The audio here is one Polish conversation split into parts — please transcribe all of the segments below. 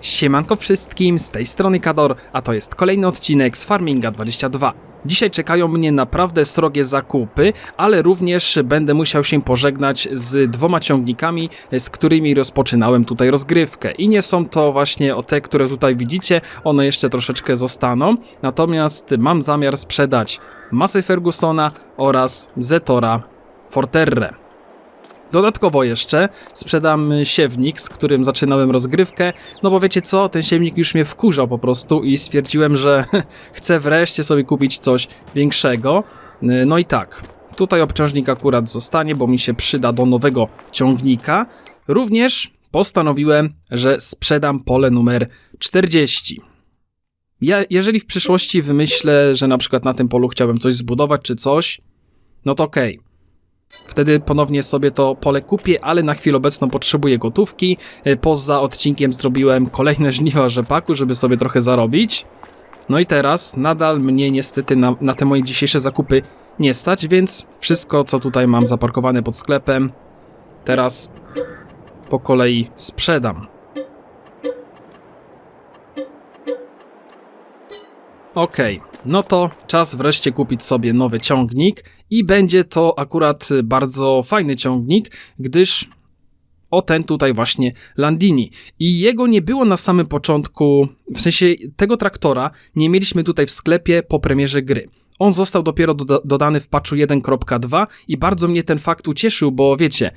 Siemanko wszystkim, z tej strony Kador, a to jest kolejny odcinek z Farminga 22. Dzisiaj czekają mnie naprawdę srogie zakupy, ale również będę musiał się pożegnać z dwoma ciągnikami, z którymi rozpoczynałem tutaj rozgrywkę. I nie są to właśnie o te, które tutaj widzicie, one jeszcze troszeczkę zostaną. Natomiast mam zamiar sprzedać Masy Fergusona oraz Zetora Forterre. Dodatkowo jeszcze sprzedam siewnik, z którym zaczynałem rozgrywkę, no bo wiecie co, ten siewnik już mnie wkurzał po prostu i stwierdziłem, że chcę wreszcie sobie kupić coś większego. No i tak, tutaj obciążnik akurat zostanie, bo mi się przyda do nowego ciągnika. Również postanowiłem, że sprzedam pole numer 40. Ja, jeżeli w przyszłości wymyślę, że na przykład na tym polu chciałbym coś zbudować czy coś, no to okej. Wtedy ponownie sobie to pole kupię, ale na chwilę obecną potrzebuję gotówki. E, Poza odcinkiem zrobiłem kolejne żniwa rzepaku, żeby sobie trochę zarobić. No i teraz nadal mnie niestety na, na te moje dzisiejsze zakupy nie stać, więc wszystko co tutaj mam zaparkowane pod sklepem teraz po kolei sprzedam. Okej, no to czas wreszcie kupić sobie nowy ciągnik i będzie to akurat bardzo fajny ciągnik, gdyż o ten tutaj właśnie Landini. I jego nie było na samym początku, w sensie tego traktora nie mieliśmy tutaj w sklepie po premierze gry. On został dopiero doda- dodany w patchu 1.2 i bardzo mnie ten fakt ucieszył, bo wiecie,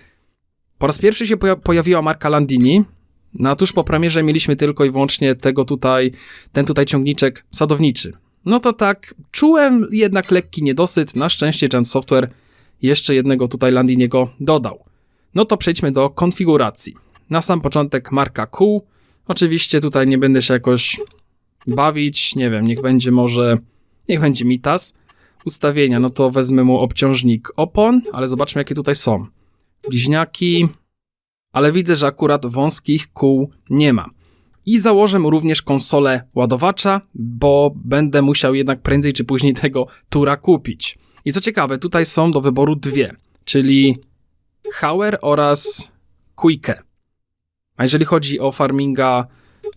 po raz pierwszy się poja- pojawiła marka Landini, no a tuż po premierze mieliśmy tylko i wyłącznie tego tutaj, ten tutaj ciągniczek sadowniczy. No to tak, czułem jednak lekki niedosyt. Na szczęście Giant Software jeszcze jednego tutaj Landiniego dodał. No to przejdźmy do konfiguracji. Na sam początek marka Q. Oczywiście tutaj nie będę się jakoś bawić, nie wiem, niech będzie może, niech będzie Mitas. Ustawienia, no to wezmę mu obciążnik opon, ale zobaczmy jakie tutaj są. Bliźniaki, ale widzę, że akurat wąskich kół nie ma. I założę również konsolę ładowacza, bo będę musiał jednak prędzej czy później tego tura kupić. I co ciekawe, tutaj są do wyboru dwie, czyli Hauer oraz Quicke. A jeżeli chodzi o farminga,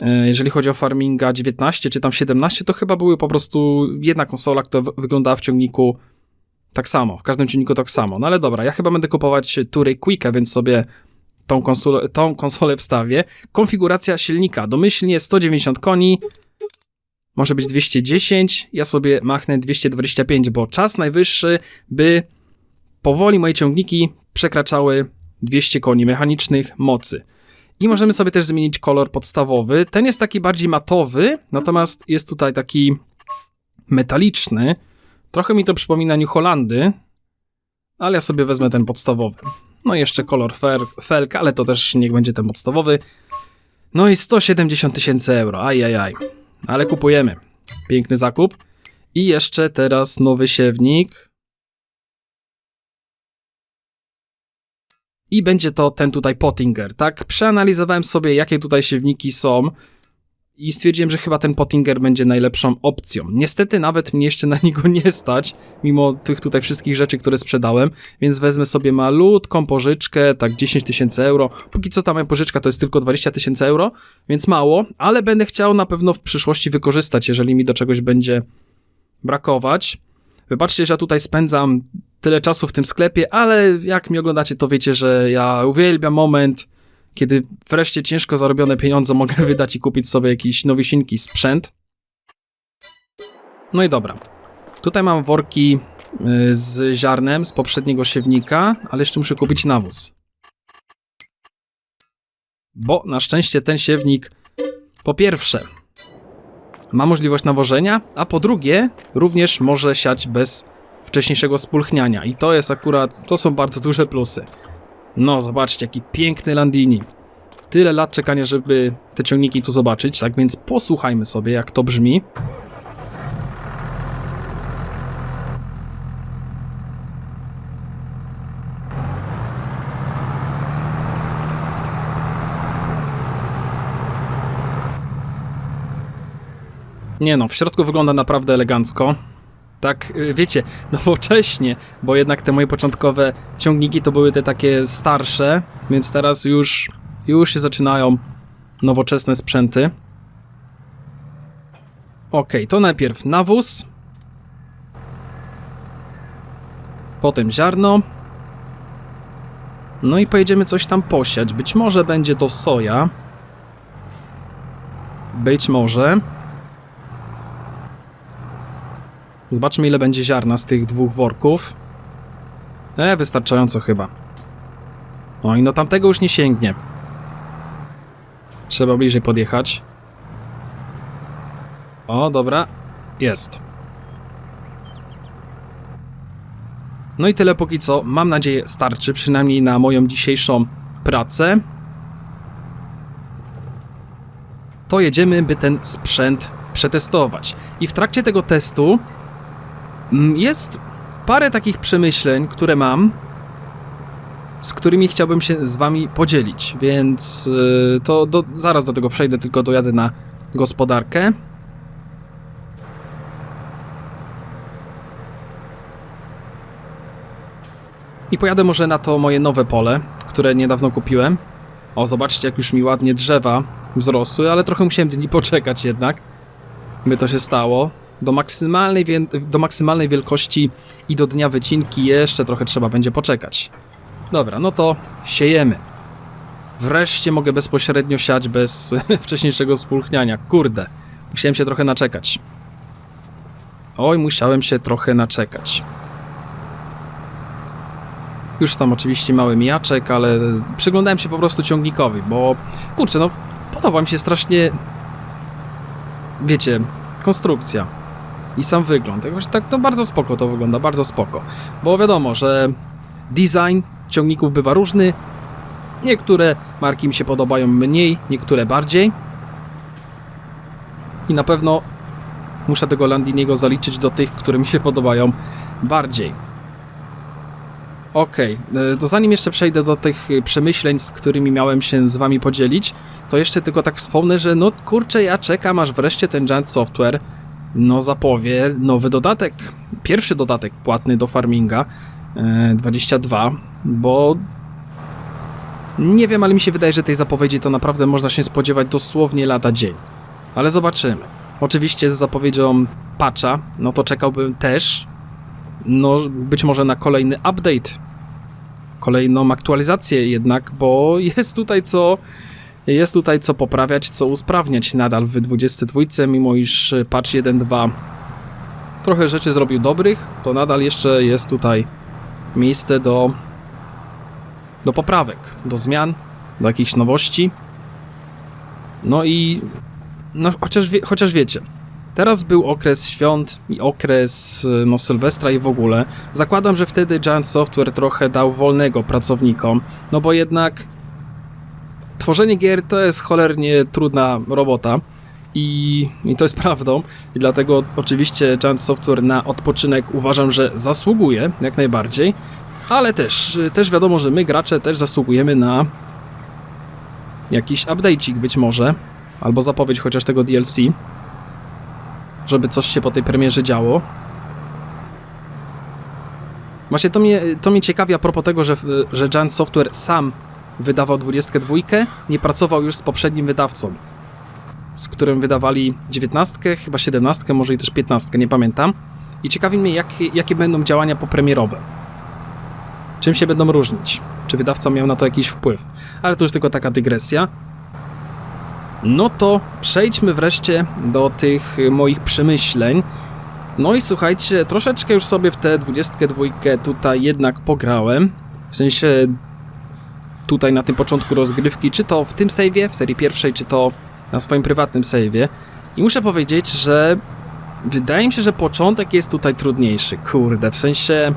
e, jeżeli chodzi o farminga 19 czy tam 17, to chyba były po prostu jedna konsola, która wyglądała w ciągniku tak samo, w każdym ciągniku tak samo. No ale dobra, ja chyba będę kupować tury Quicke, więc sobie tą konsolę, tą konsolę wstawię. Konfiguracja silnika. Domyślnie 190 koni, może być 210. Ja sobie machnę 225, bo czas najwyższy, by powoli moje ciągniki przekraczały 200 koni mechanicznych mocy. I możemy sobie też zmienić kolor podstawowy. Ten jest taki bardziej matowy, natomiast jest tutaj taki metaliczny. Trochę mi to przypomina New Hollandy, ale ja sobie wezmę ten podstawowy. No i jeszcze kolor fer- felk, ale to też niech będzie ten podstawowy. No i 170 tysięcy euro, ajajaj. Ale kupujemy. Piękny zakup. I jeszcze teraz nowy siewnik. I będzie to ten tutaj Pottinger, tak? Przeanalizowałem sobie, jakie tutaj siewniki są i stwierdziłem, że chyba ten Pottinger będzie najlepszą opcją. Niestety nawet mnie jeszcze na niego nie stać, mimo tych tutaj wszystkich rzeczy, które sprzedałem, więc wezmę sobie malutką pożyczkę, tak 10 tysięcy euro. Póki co ta moja pożyczka to jest tylko 20 tysięcy euro, więc mało, ale będę chciał na pewno w przyszłości wykorzystać, jeżeli mi do czegoś będzie brakować. Wybaczcie, że ja tutaj spędzam tyle czasu w tym sklepie, ale jak mi oglądacie, to wiecie, że ja uwielbiam moment, kiedy wreszcie ciężko zarobione pieniądze mogę wydać i kupić sobie jakiś nowisieńki sprzęt. No i dobra. Tutaj mam worki y, z ziarnem z poprzedniego siewnika, ale jeszcze muszę kupić nawóz. Bo na szczęście ten siewnik po pierwsze ma możliwość nawożenia, a po drugie również może siać bez wcześniejszego spulchniania i to jest akurat, to są bardzo duże plusy. No, zobaczcie, jaki piękny Landini. Tyle lat czekania, żeby te ciągniki tu zobaczyć, tak więc posłuchajmy sobie, jak to brzmi. Nie no, w środku wygląda naprawdę elegancko. Tak, y, wiecie, nowocześnie, bo jednak te moje początkowe ciągniki to były te takie starsze, więc teraz już, już się zaczynają nowoczesne sprzęty. Ok, to najpierw nawóz. Potem ziarno. No i pojedziemy coś tam posiać. Być może będzie to soja. Być może. Zobaczmy ile będzie ziarna z tych dwóch worków. E, wystarczająco chyba. Oj, no tamtego już nie sięgnie. Trzeba bliżej podjechać. O, dobra. Jest. No i tyle póki co. Mam nadzieję starczy, przynajmniej na moją dzisiejszą pracę. To jedziemy, by ten sprzęt przetestować. I w trakcie tego testu jest parę takich przemyśleń, które mam, z którymi chciałbym się z wami podzielić, więc yy, to do, zaraz do tego przejdę, tylko dojadę na gospodarkę. I pojadę może na to moje nowe pole, które niedawno kupiłem. O, zobaczcie, jak już mi ładnie drzewa wzrosły, ale trochę musiałem dni poczekać jednak, by to się stało. Do maksymalnej, do maksymalnej wielkości i do dnia wycinki jeszcze trochę trzeba będzie poczekać. Dobra, no to siejemy. Wreszcie mogę bezpośrednio siać bez wcześniejszego spulchniania. Kurde, musiałem się trochę naczekać. Oj, musiałem się trochę naczekać. Już tam oczywiście mały mijaczek, ale przyglądałem się po prostu ciągnikowi, bo kurczę, no podoba mi się strasznie, wiecie, konstrukcja i sam wygląd. Jakoś tak, no bardzo spoko to wygląda, bardzo spoko. Bo wiadomo, że design ciągników bywa różny. Niektóre marki mi się podobają mniej, niektóre bardziej. I na pewno muszę tego Landiniego zaliczyć do tych, które mi się podobają bardziej. Okej, okay. to zanim jeszcze przejdę do tych y, przemyśleń, z którymi miałem się z wami podzielić, to jeszcze tylko tak wspomnę, że no kurczę, ja czekam aż wreszcie ten Giant Software no zapowie nowy dodatek, pierwszy dodatek płatny do farminga e, 22, bo nie wiem, ale mi się wydaje, że tej zapowiedzi to naprawdę można się spodziewać dosłownie lada dzień. Ale zobaczymy. Oczywiście z zapowiedzią patcha, no to czekałbym też, no być może na kolejny update, kolejną aktualizację jednak, bo jest tutaj co jest tutaj co poprawiać, co usprawniać nadal w 22, mimo iż patch 1.2 trochę rzeczy zrobił dobrych, to nadal jeszcze jest tutaj miejsce do do poprawek, do zmian, do jakichś nowości. No i no, chociaż, wie, chociaż wiecie, teraz był okres świąt i okres no, Sylwestra i w ogóle. Zakładam, że wtedy Giant Software trochę dał wolnego pracownikom, no bo jednak tworzenie gier to jest cholernie trudna robota. I, I to jest prawdą, i dlatego oczywiście Giant Software na odpoczynek uważam, że zasługuje jak najbardziej, ale też, też wiadomo, że my gracze też zasługujemy na jakiś update'ik być może, albo zapowiedź chociaż tego DLC, żeby coś się po tej premierze działo. Właśnie to mnie, to mnie ciekawi a propos tego, że, że Giant Software sam wydawał 22, nie pracował już z poprzednim wydawcą, z którym wydawali 19, chyba 17, może i też 15, nie pamiętam. I ciekawi mnie, jakie, jakie będą działania popremierowe. Czym się będą różnić? Czy wydawca miał na to jakiś wpływ? Ale to już tylko taka dygresja. No to przejdźmy wreszcie do tych moich przemyśleń. No i słuchajcie, troszeczkę już sobie w tę 22 tutaj jednak pograłem. W sensie tutaj na tym początku rozgrywki, czy to w tym save'ie, w serii pierwszej, czy to na swoim prywatnym save'ie. I muszę powiedzieć, że wydaje mi się, że początek jest tutaj trudniejszy. Kurde, w sensie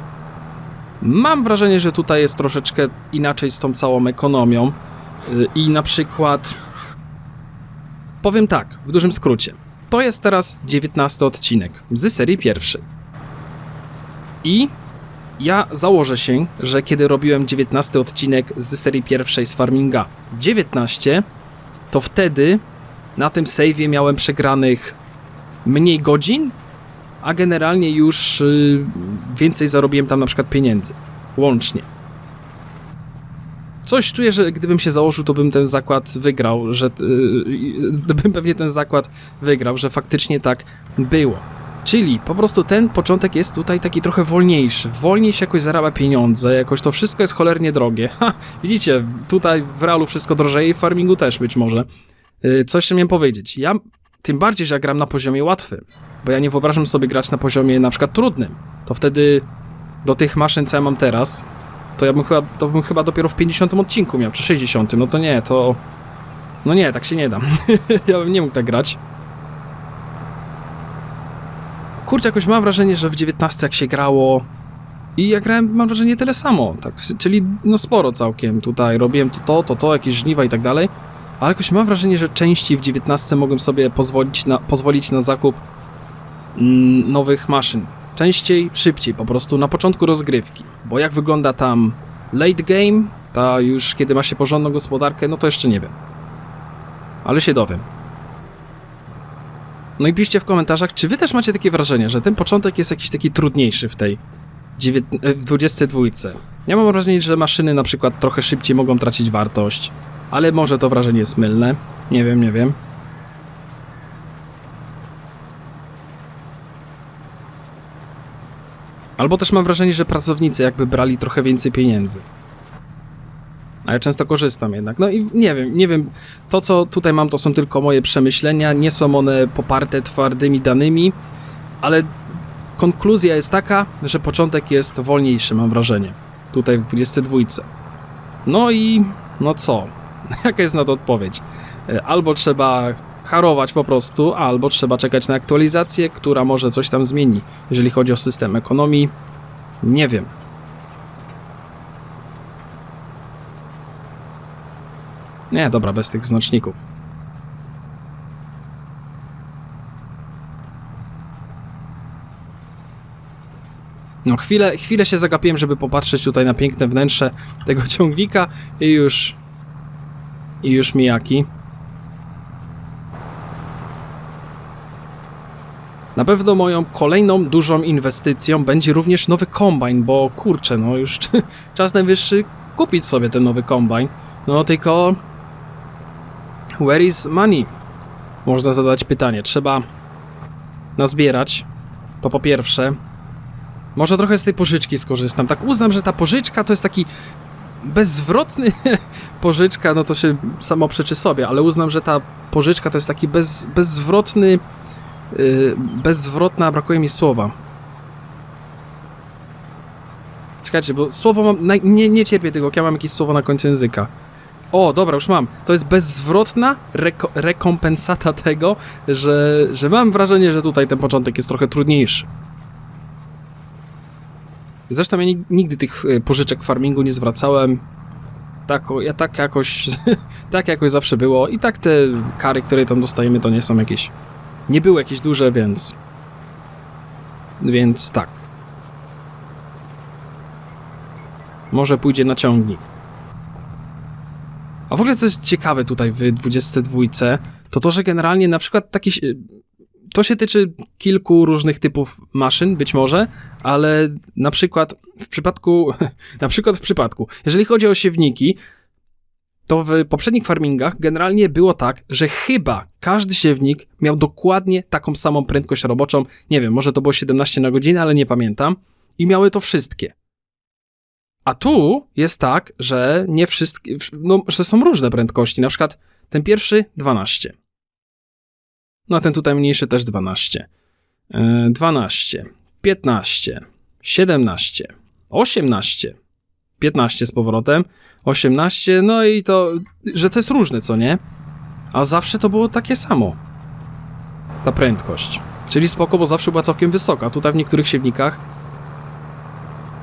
mam wrażenie, że tutaj jest troszeczkę inaczej z tą całą ekonomią. Yy, I na przykład powiem tak, w dużym skrócie. To jest teraz 19 odcinek z serii pierwszej. I ja założę się, że kiedy robiłem 19 odcinek z serii pierwszej z Farminga 19, to wtedy na tym save'ie miałem przegranych mniej godzin, a generalnie już yy, więcej zarobiłem tam na przykład pieniędzy. Łącznie. Coś czuję, że gdybym się założył, to bym ten zakład wygrał, że yy, bym pewnie ten zakład wygrał, że faktycznie tak było. Czyli po prostu ten początek jest tutaj taki trochę wolniejszy. Wolniej się jakoś zarabia pieniądze, jakoś to wszystko jest cholernie drogie. Ha, widzicie, tutaj w realu wszystko drożeje i w farmingu też być może. Yy, coś jeszcze miałem powiedzieć. Ja tym bardziej, że ja gram na poziomie łatwym, bo ja nie wyobrażam sobie grać na poziomie na przykład trudnym. To wtedy do tych maszyn, co ja mam teraz, to ja bym chyba, to bym chyba dopiero w 50 odcinku miał, czy 60. No to nie, to... No nie, tak się nie dam. ja bym nie mógł tak grać. Kurczę, jakoś mam wrażenie, że w 19 jak się grało i ja grałem, mam wrażenie, tyle samo, tak, czyli no sporo całkiem tutaj, robiłem to, to, to, to, jakieś żniwa i tak dalej, ale jakoś mam wrażenie, że częściej w 19 mogłem sobie pozwolić na, pozwolić na zakup mm, nowych maszyn. Częściej, szybciej, po prostu na początku rozgrywki, bo jak wygląda tam late game, ta już kiedy ma się porządną gospodarkę, no to jeszcze nie wiem. Ale się dowiem. No i piszcie w komentarzach, czy wy też macie takie wrażenie, że ten początek jest jakiś taki trudniejszy w tej e, w 22. Ja mam wrażenie, że maszyny na przykład trochę szybciej mogą tracić wartość, ale może to wrażenie jest mylne. Nie wiem, nie wiem. Albo też mam wrażenie, że pracownicy jakby brali trochę więcej pieniędzy. A ja często korzystam jednak. No i nie wiem, nie wiem. To, co tutaj mam, to są tylko moje przemyślenia. Nie są one poparte twardymi danymi, ale konkluzja jest taka, że początek jest wolniejszy, mam wrażenie. Tutaj w 22. No i no co? Jaka jest na to odpowiedź? E, Albo trzeba harować po prostu, albo trzeba czekać na aktualizację, która może coś tam zmieni, jeżeli chodzi o system ekonomii. Nie wiem. Nie, dobra, bez tych znaczników. No, chwilę, chwilę się zagapiłem, żeby popatrzeć tutaj na piękne wnętrze tego ciągnika i już... I już mijaki. Na pewno moją kolejną dużą inwestycją będzie również nowy kombajn, bo kurczę, no już czas najwyższy kupić sobie ten nowy kombajn. No tylko Where is money? Można zadać pytanie. Trzeba nazbierać. To po pierwsze. Może trochę z tej pożyczki skorzystam. Tak uznam, że ta pożyczka to jest taki bezzwrotny pożyczka, no to się samo przeczy sobie, ale uznam, że ta pożyczka to jest taki bez, bezzwrotny yy, brakuje mi słowa. Czekajcie, bo słowo mam, nie, nie cierpię tego, jak ja mam jakieś słowo na końcu języka. O, dobra, już mam. To jest bezzwrotna reko- rekompensata tego, że, że mam wrażenie, że tutaj ten początek jest trochę trudniejszy. Zresztą ja ni- nigdy tych y, pożyczek farmingu nie zwracałem. Tak, ja tak jakoś, tak jakoś zawsze było. I tak te kary, które tam dostajemy, to nie są jakieś, nie były jakieś duże, więc, więc tak. Może pójdzie na ciągnik. A w ogóle co jest ciekawe tutaj w 22, to to, że generalnie na przykład taki... To się tyczy kilku różnych typów maszyn, być może, ale na przykład w przypadku... Na przykład w przypadku, jeżeli chodzi o siewniki, to w poprzednich farmingach generalnie było tak, że chyba każdy siewnik miał dokładnie taką samą prędkość roboczą. Nie wiem, może to było 17 na godzinę, ale nie pamiętam. I miały to wszystkie. A tu jest tak, że nie wszystkie, no, że są różne prędkości. Na przykład ten pierwszy 12. No a ten tutaj mniejszy też 12. Yy, 12, 15, 17, 18, 15 z powrotem, 18, no i to, że to jest różne, co nie? A zawsze to było takie samo. Ta prędkość. Czyli spoko, bo zawsze była całkiem wysoka. Tutaj w niektórych siewnikach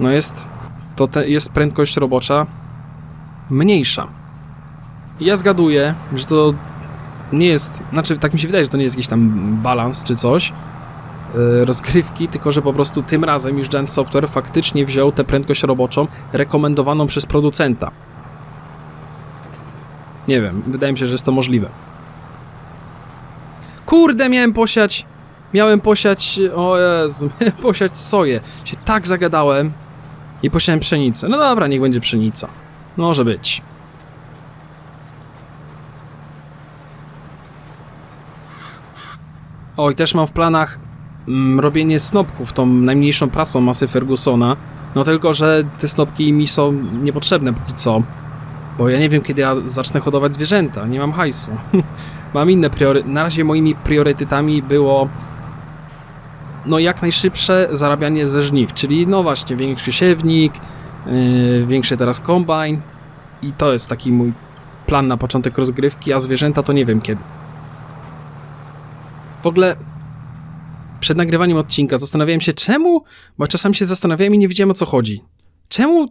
no jest to te, jest prędkość robocza mniejsza. Ja zgaduję, że to nie jest, znaczy tak mi się wydaje, że to nie jest jakiś tam balans czy coś yy, rozgrywki, tylko że po prostu tym razem już Giant Software faktycznie wziął tę prędkość roboczą rekomendowaną przez producenta. Nie wiem, wydaje mi się, że jest to możliwe. Kurde, miałem posiać, miałem posiać, o Jezu, posiać soję. Się tak zagadałem. I posiadam pszenicę. No dobra, niech będzie pszenica. Może być. Oj, też mam w planach mm, robienie snopków tą najmniejszą pracą masy Fergusona. No tylko, że te snopki mi są niepotrzebne póki co. Bo ja nie wiem, kiedy ja zacznę hodować zwierzęta. Nie mam hajsu. mam inne priorytety. Na razie moimi priorytetami było no jak najszybsze zarabianie ze żniw, czyli no właśnie większy siewnik, yy, większy teraz kombajn i to jest taki mój plan na początek rozgrywki, a zwierzęta to nie wiem kiedy. W ogóle przed nagrywaniem odcinka zastanawiałem się czemu, bo czasami się zastanawiałem i nie wiedziałem o co chodzi. Czemu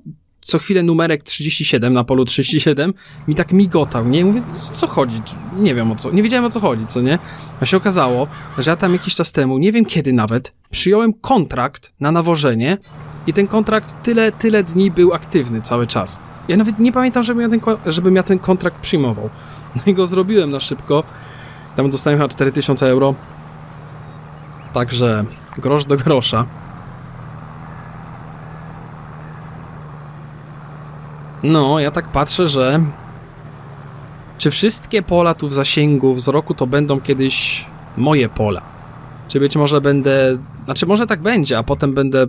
co chwilę numerek 37 na polu 37 mi tak migotał, nie? Mówię, co, chodzi? Nie wiem o co, nie wiedziałem o co chodzi, co nie? A się okazało, że ja tam jakiś czas temu, nie wiem kiedy nawet, przyjąłem kontrakt na nawożenie i ten kontrakt tyle, tyle dni był aktywny cały czas. Ja nawet nie pamiętam, żebym ja ten, żebym ja ten kontrakt przyjmował. No i go zrobiłem na szybko. Tam dostałem chyba 4000 euro. Także grosz do grosza. No, ja tak patrzę, że czy wszystkie pola tu w zasięgu wzroku to będą kiedyś moje pola? Czy być może będę, znaczy może tak będzie, a potem będę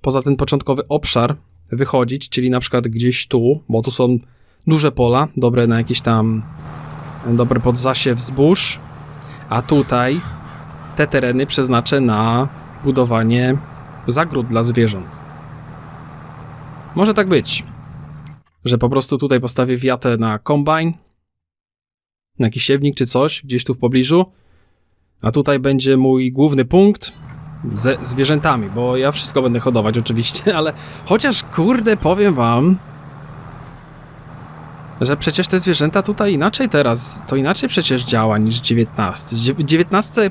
poza ten początkowy obszar wychodzić, czyli na przykład gdzieś tu, bo tu są duże pola, dobre na jakieś tam, dobre pod zasiew zbóż, a tutaj te tereny przeznaczę na budowanie zagród dla zwierząt. Może tak być że po prostu tutaj postawię wiatę na kombajn, na jakiś siewnik czy coś, gdzieś tu w pobliżu, a tutaj będzie mój główny punkt ze zwierzętami, bo ja wszystko będę hodować oczywiście, ale chociaż kurde powiem wam, że przecież te zwierzęta tutaj inaczej teraz, to inaczej przecież działa niż 19. Dzie- 19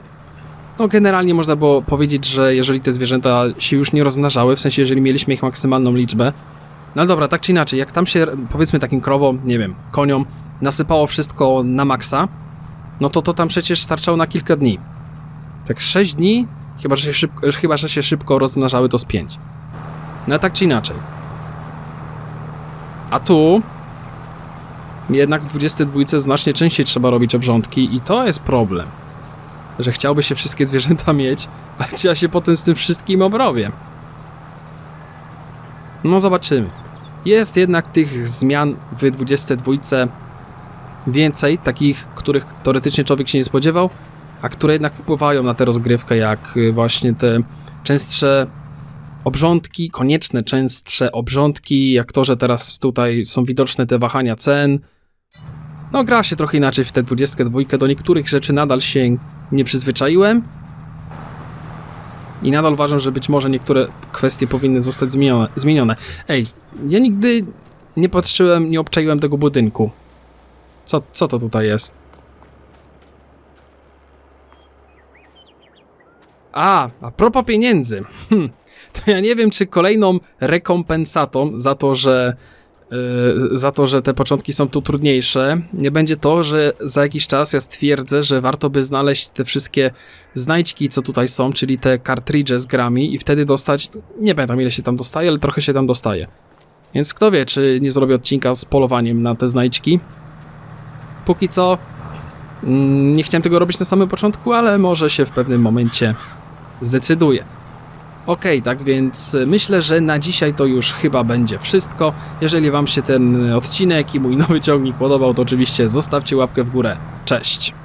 no generalnie można było powiedzieć, że jeżeli te zwierzęta się już nie rozmnażały, w sensie jeżeli mieliśmy ich maksymalną liczbę, no dobra, tak czy inaczej, jak tam się, powiedzmy takim krowom, nie wiem, koniom, nasypało wszystko na maksa, no to to tam przecież starczało na kilka dni. Tak z 6 dni, chyba że, się szybko, chyba, że się szybko rozmnażały, to z 5. No tak czy inaczej. A tu jednak w 22 znacznie częściej trzeba robić obrządki i to jest problem. Że chciałby się wszystkie zwierzęta mieć, a czy ja się potem z tym wszystkim obrobię. No zobaczymy. Jest jednak tych zmian w 22 więcej, takich, których teoretycznie człowiek się nie spodziewał, a które jednak wpływają na tę rozgrywkę, jak y, właśnie te częstsze obrządki, konieczne częstsze obrządki, jak to, że teraz tutaj są widoczne te wahania cen. No gra się trochę inaczej w tę 22, do niektórych rzeczy nadal się nie przyzwyczaiłem, i nadal uważam, że być może niektóre kwestie powinny zostać zmienione. zmienione. Ej, ja nigdy nie patrzyłem, nie obczaiłem tego budynku. Co, co to tutaj jest? A, a propos pieniędzy. Hm, to ja nie wiem, czy kolejną rekompensatą za to, że za to, że te początki są tu trudniejsze, nie będzie to, że za jakiś czas ja stwierdzę, że warto by znaleźć te wszystkie znajdźki, co tutaj są, czyli te kartridże z grami i wtedy dostać, nie pamiętam ile się tam dostaje, ale trochę się tam dostaje. Więc kto wie, czy nie zrobię odcinka z polowaniem na te znajdźki. Póki co mm, nie chciałem tego robić na samym początku, ale może się w pewnym momencie zdecyduję. Okej, tak więc myślę, że na dzisiaj to już chyba będzie wszystko. Jeżeli Wam się ten odcinek i mój nowy ciągnik podobał, to oczywiście zostawcie łapkę w górę. Cześć!